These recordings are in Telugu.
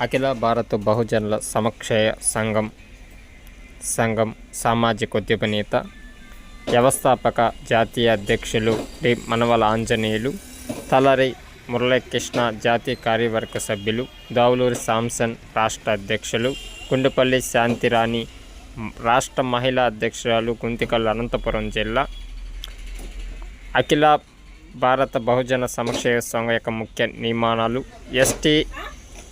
అఖిల భారత బహుజనుల సమక్షయ సంఘం సంఘం సామాజిక ఉద్యమ నేత వ్యవస్థాపక జాతీయ అధ్యక్షులు డి మనవల ఆంజనేయులు తలరి మురళీకృష్ణ జాతీయ కార్యవర్గ సభ్యులు దావులూరి సాంసన్ రాష్ట్ర అధ్యక్షులు గుండెపల్లి శాంతిరాణి రాష్ట్ర మహిళా అధ్యక్షురాలు గుంతికల్ అనంతపురం జిల్లా అఖిల భారత బహుజన సమక్షయ సంఘం యొక్క ముఖ్య నియమానాలు ST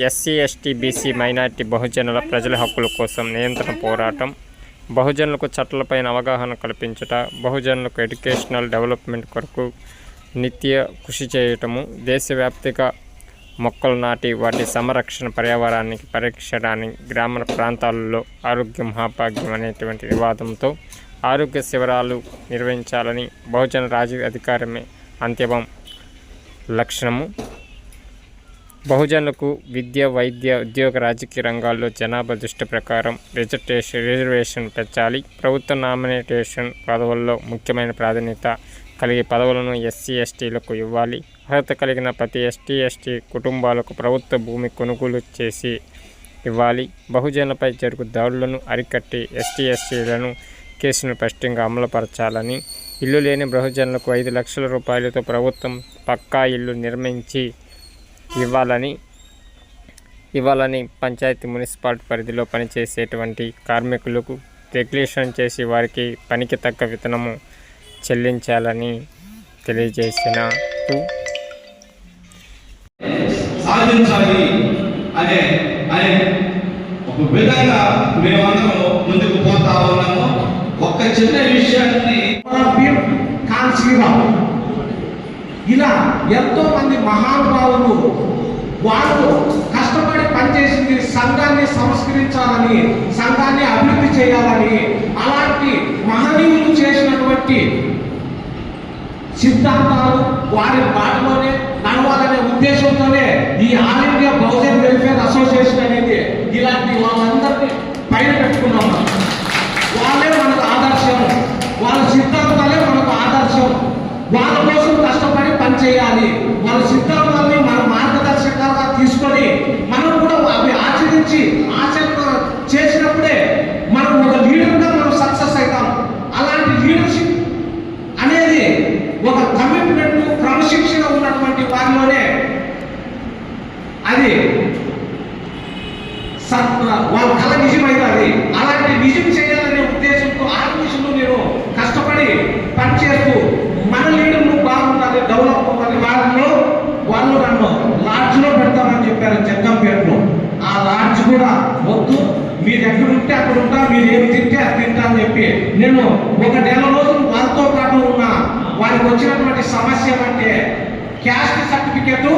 SC ST BC minority బహుజనుల ప్రజల హక్కుల కోసం నియంత్రణ పోరాటం బహుజనులకు చట్టాలపైన అవగాహన కల్పించట బహుజనులకు ఎడ్యుకేషనల్ డెవలప్మెంట్ కొరకు నిత్య కృషి చేయటము దేశవ్యాప్తిగా మొక్కలు నాటి వాటి సంరక్షణ పర్యావరణానికి పరీక్షడానికి గ్రామీణ ప్రాంతాలలో ఆరోగ్య మహాభాగ్యం అనేటువంటి వివాదంతో ఆరోగ్య శిబిరాలు నిర్వహించాలని బహుజన రాజకీయ అధికారమే అంతిమం లక్షణము. బహుజనులకు విద్య వైద్య ఉద్యోగ రాజకీయ రంగాల్లో జనాభా దృష్టి ప్రకారం రిజర్వేషన్ రిజర్వేషన్ పెంచాలి. ప్రభుత్వ నామినేటేషన్ పదవుల్లో ముఖ్యమైన ప్రాధాన్యత కలిగే పదవులను ఎస్సీ ఎస్టీలకు ఇవ్వాలి. అర్హత కలిగిన ప్రతి ఎస్టీ ఎస్టీ కుటుంబాలకు ప్రభుత్వ భూమి కొనుగోలు చేసి ఇవ్వాలి. బహుజనులపై జరుగు దాడులను అరికట్టి ఎస్టీ ఎస్టీలను కేసును స్పష్టంగా అమలుపరచాలని. ఇల్లు లేని బహుజనులకు ఐదు లక్షల రూపాయలతో ప్రభుత్వం పక్కా ఇల్లు నిర్మించి ఇవ్వాలని ఇవ్వాలని పంచాయతీ మున్సిపాలిటీ పరిధిలో పనిచేసేటువంటి కార్మికులకు రెగ్యులేషన్ చేసి వారికి పనికి తగ్గ వేతనము చెల్లించాలని తెలియజేసిన సాధించాలి అనే అనే ఒక విధంగా మేమందరం ముందుకు పోతా ఉన్నాము. ఒక్క చిన్న విషయాన్ని ఇలా ఎంతో మంది మహానుభావులు వాళ్ళు కష్టపడి పనిచేసింది సంఘాన్ని సంస్కరించాలని సంఘాన్ని అభివృద్ధి చేయాలని అలాంటి మహనీయులు చేసినటువంటి సిద్ధాంతాలు వారి బాటలోనే నడవాలనే ఉద్దేశంతోనే ఈ all India Bahujan welfare association అనేది ఇలాంటి వాళ్ళందరినీ పైన పెట్టుకున్నాం వాళ్ళే మనకు ఆదర్శం. వాళ్ళ సిద్ధాంతాలే మనకు ఆదర్శం. వాళ్ళ చేయాలి. మన పనిచేయాలి వాళ్ళ సిద్ధాంతాలని మన మార్గదర్శకాలుగా తీసుకొని మనం కూడా అవి ఆచరించి ఆచరణ చేసినప్పుడే మనం ఒక లీడర్గా మనం సక్సెస్ అవుతాం అలాంటి లీడర్షిప్ అనేది ఒక కమిట్మెంట్ క్రమశిక్షణ ఉన్నటువంటి వారిలోనే అది సత్ వాళ్ళ కళ నిజమైనది అలాంటి నిజం చేయాలనే ఉద్దేశంతో ఆర్మిషన్లో నేను కష్టపడి పనిచేస్తూ మన లీడర్లు బాగుండాలి డెవలప్ అవ్వాలి వాళ్ళలో వాళ్ళు నన్ను లాడ్జ్లో పెడతామని చెప్పారు జగ్గంపేటలో ఆ లాడ్జ్ కూడా వద్దు మీరు ఎక్కడ ఉంటే అక్కడ ఉంటా మీరు ఏం తింటే అది తింటా అని చెప్పి నేను ఒక నెల రోజులు వాళ్ళతో పాటు ఉన్న వారికి వచ్చినటువంటి సమస్య అంటే క్యాస్ట్ సర్టిఫికేట్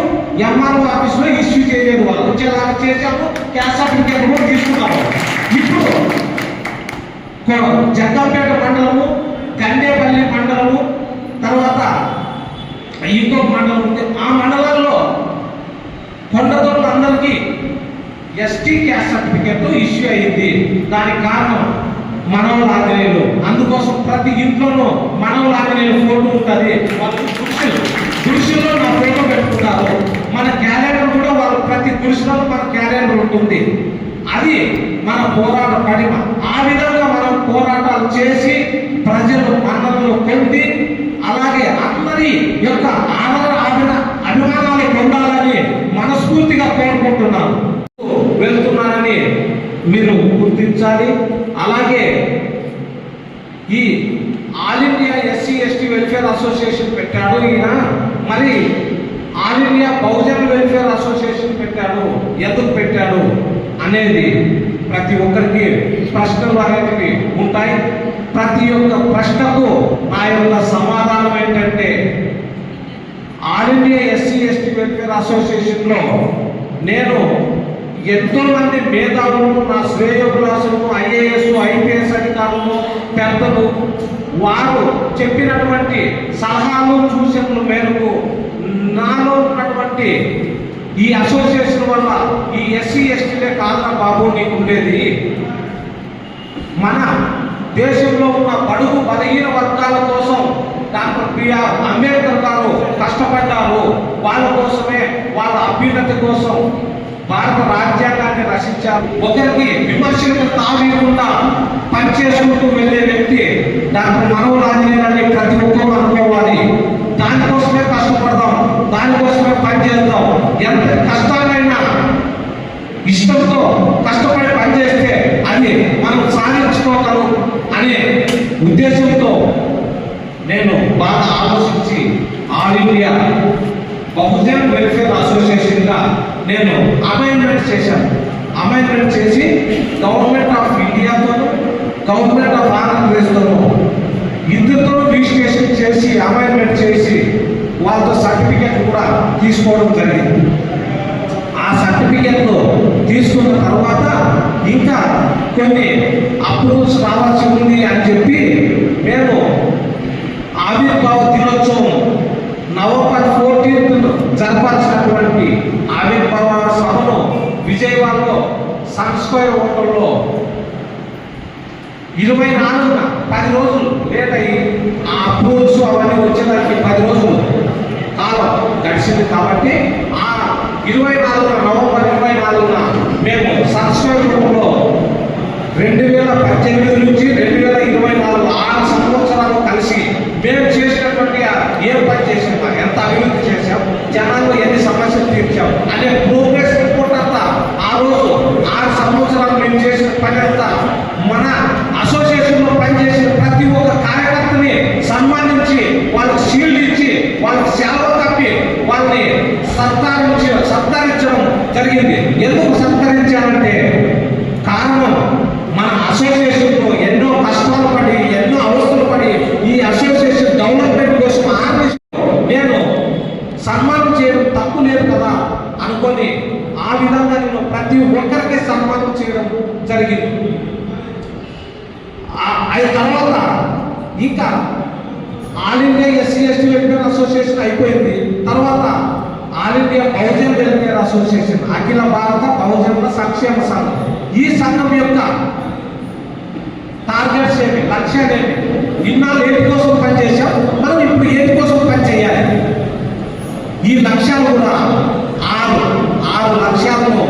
ఎంఆర్ఓ ఆఫీస్లో ఇష్యూ చేయలేదు వాళ్ళు. వచ్చేలాగా చేశాము క్యాస్ట్ సర్టిఫికేట్ కూడా తీసుకున్నాము ఇప్పుడు జగ్గంపేట మండలము కండేపల్లి మండలము తర్వాత ఇంకొక మండలం ఉంది. ఆ మండలాల్లో కొండదోళ్ళు అందరికీ ఎస్టీ క్యాస్ట్ సర్టిఫికేట్ ఇష్యూ అయింది. దానికి కారణం మనవల ఆంజనేయులు అందుకోసం ప్రతి ఇంట్లోనూ మనవల ఆంజనేయులు ఫోటో ఉంటుంది వాళ్ళు గుడిసెలు గుడిసెల్లో నా ఫోటో పెట్టుకుంటారు మన క్యాలెండర్ కూడా వాళ్ళు ప్రతి గుడిసెలో మన క్యాలెండర్ ఉంటుంది. అది మన పోరాట పడిమ ఆ విధంగా మనం పోరాటాలు చేసి ప్రజలు మన్ననలు పొంది అలాగే అందరి యొక్క ఆదర అభిన అభిమానాలు పొందాలని మనస్ఫూర్తిగా కోరుకుంటున్నాను. వెళ్తున్నారని మీరు గుర్తించాలి. అలాగే ఈ all India SC ST welfare association పెట్టాడు ఈయన. మరి all India Bahujan welfare association పెట్టాడు ఎందుకు పెట్టాడు అనేది ప్రతి ఒక్కరికి ప్రశ్నలు అనేటివి ఉంటాయి. ప్రతి ఒక్క ప్రశ్నకు నా యొక్క సమాధానం ఏంటంటే all India SC ST welfare అసోసియేషన్లో నేను ఎంతో మంది మేధావులు నా శ్రేయోభిలాసులు ఐఏఎస్ ఐపీఎస్ అధికారులు పెద్దలు వారు చెప్పినటువంటి సలహాలు సూచనల మేరకు నాలో ఉన్నటువంటి ఈ అసోసియేషన్ వల్ల ఈ ఎస్సీ ఎస్టీలే కాదురా బాబు నీకు ఉండేది. మన దేశంలో ఉన్న బడుగు బలహీన వర్గాల కోసం డాక్టర్ బిఆర్ అంబేద్కర్ గారు కష్టపడ్డారు. వాళ్ళ కోసమే వాళ్ళ అభ్యున్నతి కోసం భారత రాజ్యాంగాన్ని రచించారు ఒకరికి విమర్శలకు తావేయకుండా పనిచేసుకుంటూ వెళ్ళే వ్యక్తి డాక్టర్ మనో ఆంజనేయులని ప్రతి ఒక్కరూ అనుకోవాలి. దానికోసమే కష్టపడదాం దానికోసమే పనిచేద్దాం. ఎంత కష్టాలైనా ఇష్టంతో కష్టపడి పనిచేస్తే అది మనం సాధించుకోగలం అనే ఉద్దేశంతో నేను బాగా ఆలోచించి ఆల్ ఇండియా బహుజన్ వెల్ఫేర్ అసోసియేషన్గా నేను అపాయింట్మెంట్ చేశాను. అపాయింట్మెంట్ చేసి గవర్నమెంట్ ఆఫ్ ఇండియాతోను గవర్నమెంట్ ఆఫ్ ఆంధ్రప్రదేశ్తోను ఇద్దరితో రిజిస్ట్రేషన్ చేసి అపాయింట్మెంట్ చేసి వాళ్ళతో సర్టిఫికేట్ కూడా తీసుకోవడం జరిగింది. ఆ సర్టిఫికెట్లు తీసుకున్న తర్వాత ఇంకా కొన్ని అప్రూవల్స్ రావాల్సి ఉంది అని చెప్పి మేము సన్ స్క్వేర్ హోటల్లో ఇరవై నాలుగున పది రోజులు లేట్ అయ్యి ఆ అప్రూవల్స్ అవన్నీ వచ్చేదానికి పది రోజులు కాలం గడిచింది కాబట్టి ఆ ఇరవై నాలుగున నవంబర్ ఇరవై నాలుగున మేము సబ్స్క్రైబ్ రూపంలో రెండు వేల పద్దెనిమిది నుంచి రెండు వేల ఇరవై నాలుగు ఆరు సంవత్సరాలు కలిసి మేము చేసినటువంటి ఆ ఏం పని చేసాం ఎంత అభివృద్ధి చేశాం జనాల్లో ఎన్ని సమస్యలు తీర్చాం అనే ప్రోగ్రెస్ రిపోర్ట్ అంతా ఆ రోజు ఆరు సంవత్సరాలు మేము చేసిన పని అంతా మన అసోసియేషన్లో పనిచేసిన ప్రతి ఒక్క కార్యకర్తని సన్మానించి వాళ్ళకి షీల్డ్ ఇచ్చి వాళ్ళకి సేవ కప్పి వాళ్ళని సత్కారించి సత్కరించడం జరిగింది. ఎందుకు సత్కరించాలంటే కారణం మన అసోసియేషన్లో ఎన్నో కష్టాలు పడి ఎన్నో అవసరం పడి ఈ అసోసియేషన్ డెవలప్మెంట్ కోసం ఆర్మిస్తూ నేను సన్మానం చేయడం తప్పు లేదు కదా అనుకొని ఆ విధంగా నేను ప్రతి ఒక్కరికి సన్మానం చేయడం జరిగింది. అయిన తర్వాత ఇంకా all India SC ST welfare association అయిపోయింది. తర్వాత all India Bahujan welfare association అఖిల భారత బహుజనుల సంక్షేమ సంఘం. ఈ సంఘం యొక్క టార్గెట్స్ ఏమి? లక్ష్యాలు ఏమి? ఇన్నాళ్ళు ఏటి కోసం పనిచేసాం మనం ఇప్పుడు ఏటి కోసం పనిచేయాలి? ఈ లక్ష్యాలు కూడా ఆరు ఆరు లక్ష్యాలను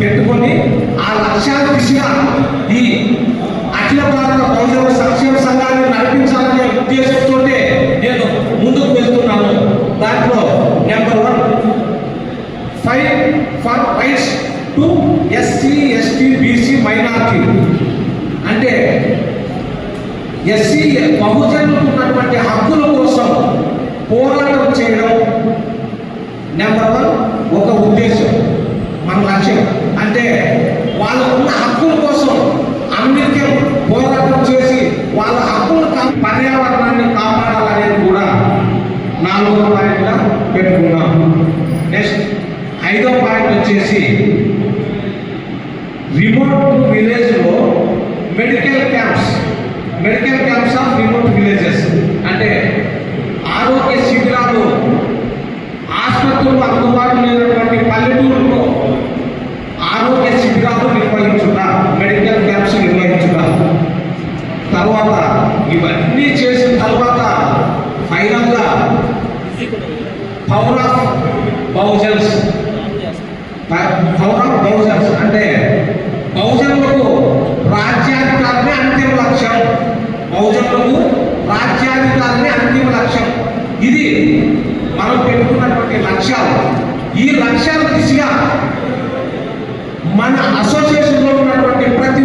పెట్టుకొని ఆ లక్ష్యాల దిశగా ఈ అఖిల భారత బహుజన సంక్షేమ సంఘాన్ని నడిపించాలనే ఉద్దేశంతో నేను ముందుకు వెళ్తున్నాను దాంట్లో number one five for rights to SC ST BC minority. అంటే ఎస్సీ బహుజనులకు ఉన్నటువంటి హక్కుల కోసం పోరాటం చేయడం నెంబర్ వన్ ఒక ఉద్దేశం మన లక్ష్యం. అంటే వాళ్ళకున్న హక్కుల కోసం అన్నిటికీ పోరాటం చేసి వాళ్ళ హక్కులు పర్యావరణ పర్యావరణాన్ని కాపాడాలనేది కూడా నాలుగో పాయింట్గా పెట్టుకున్నాం నెక్స్ట్ ఐదో పాయింట్ వచ్చేసి రిమోట్ విలేజ్లో medical camps medical camps of remote villages అంటే ఆరోగ్య శిబిరాలు ఆసుపత్రులు అందుబాటులో లేనటువంటి పల్లెటూరులో ఆరోగ్య శిబిరాలు నిర్వహించుట మెడికల్ క్యాంప్స్ నిర్వహించుట తర్వాత ఇవన్నీ చేసిన తర్వాత ఫైనల్గా power of Bahujans power of Bahujans అంటే బౌజన్లకు రాజ్యాధికారమే అంతిమ లక్ష్యం. బౌజన్లకు రాజ్యాధికారమే అంతిమ లక్ష్యం. ఇది మనం పెట్టుకున్నటువంటి లక్ష్యాలు. ఈ లక్ష్యాల దిశగా మన అసోసియేషన్లో ఉన్నటువంటి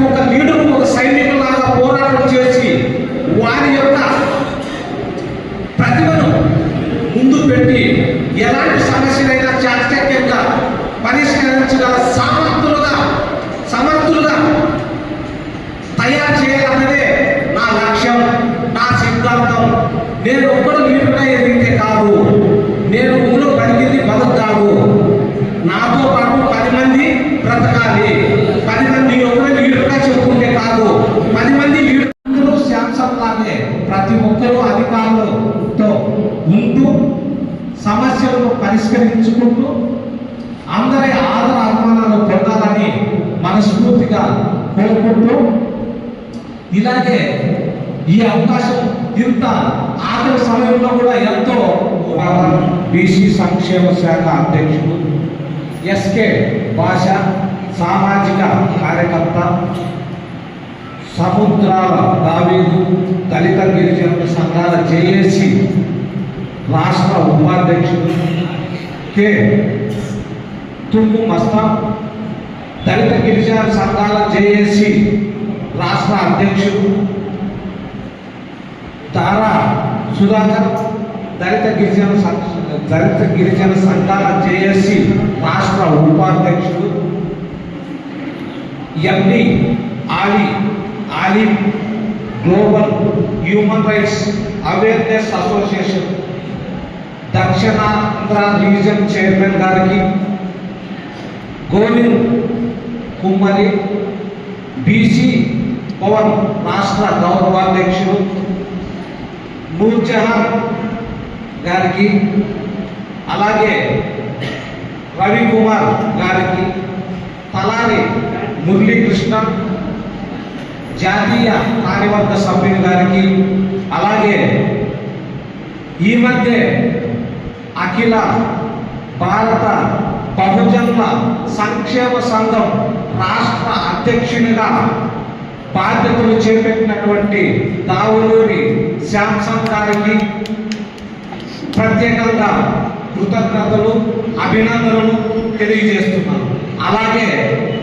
ఒక లీడర్ ఒక సైనికులాగా పోరాటం చేసి వారి యొక్క ప్రతిభను ముందు పెట్టి ఎలాంటి సమస్యలైనా చాకచక్యంగా పరిష్కరించగల సమర్థులుగా సమర్థులుగా తయారు చేయాలన్నదే నా లక్ష్యం నా సిద్ధాంతం నేను ఒక్కడు లీడర్గా ఎదిగితే కాదు నేను ఊళ్ళో బతికింది బతుకు కాదు నాతో పాటు పది మంది బ్రతకాలి పది మంది ఒకరు లీడర్గా చెప్పుకుంటే కాదు పది మంది లీడర్ అందరూ శాంసంగ్ లాగే ప్రతి ఒక్కరూ అధికారులతో ఉంటూ సమస్యలను పరిష్కరించుకుంటూ అందరి ఆదర అభిమానాలు పొందాలని మనస్ఫూర్తిగా కోరుకుంటూ ఇలాగే ఈ అవకాశం ఇంత ఆఖరి సమయంలో కూడా ఎంతో బీసీ సంక్షేమ శాఖ అధ్యక్షుడు ఎస్కే భాష సామాజిక కార్యకర్త సముద్రాల దావీదు దళిత గిరిజన సంఘాల జేఏసీ రాష్ట్ర ఉపాధ్యక్షుడు కె. తుమ్ము మస్తా దళిత గిరిజన సంఘాల జేఏసి రాష్ట్ర అధ్యక్షుడు తారా సుధాకర్ దళిత గిరిజన సం- దళిత గిరిజన సంఘాల జేఏసి రాష్ట్ర ఉపాధ్యక్షుడు MD Ali Ali global human rights awareness association Dakshinandhra region chairman గారికి గోవింద్ కుమ్మరి బీసీ పవన్ రాష్ట్ర గౌరవాధ్యక్షుడు నూర్జహాన్ గారికి అలాగే రవికుమార్ గారికి తలారి మురళీకృష్ణ జాతీయ కార్యవర్గ సభ్యులు గారికి అలాగే ఈ మధ్య అఖిల భారత బహుజనుల సంక్షేమ సంఘం రాష్ట్ర అధ్యక్షునిగా బాధ్యతలు చేపట్టినటువంటి దావులూరి శాంసంగ్ గారికి ప్రత్యేకంగా కృతజ్ఞతలు అభినందనలు తెలియజేస్తున్నాను. అలాగే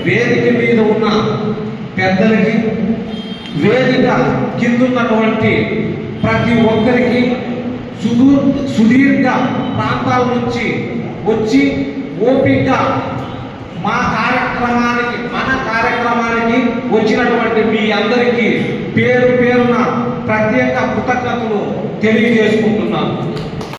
వేదిక మీద ఉన్న పెద్దలకి వేదిక కిందున్నటువంటి ప్రతి ఒక్కరికి సుదూర్ సుదీర్ఘ ప్రాంతాల నుంచి వచ్చి ఓపిక మా కార్యక్రమానికి మన కార్యక్రమానికి వచ్చినటువంటి మీ అందరికీ పేరు పేరున ప్రత్యేక కృతజ్ఞతలు తెలియజేసుకుంటున్నాను.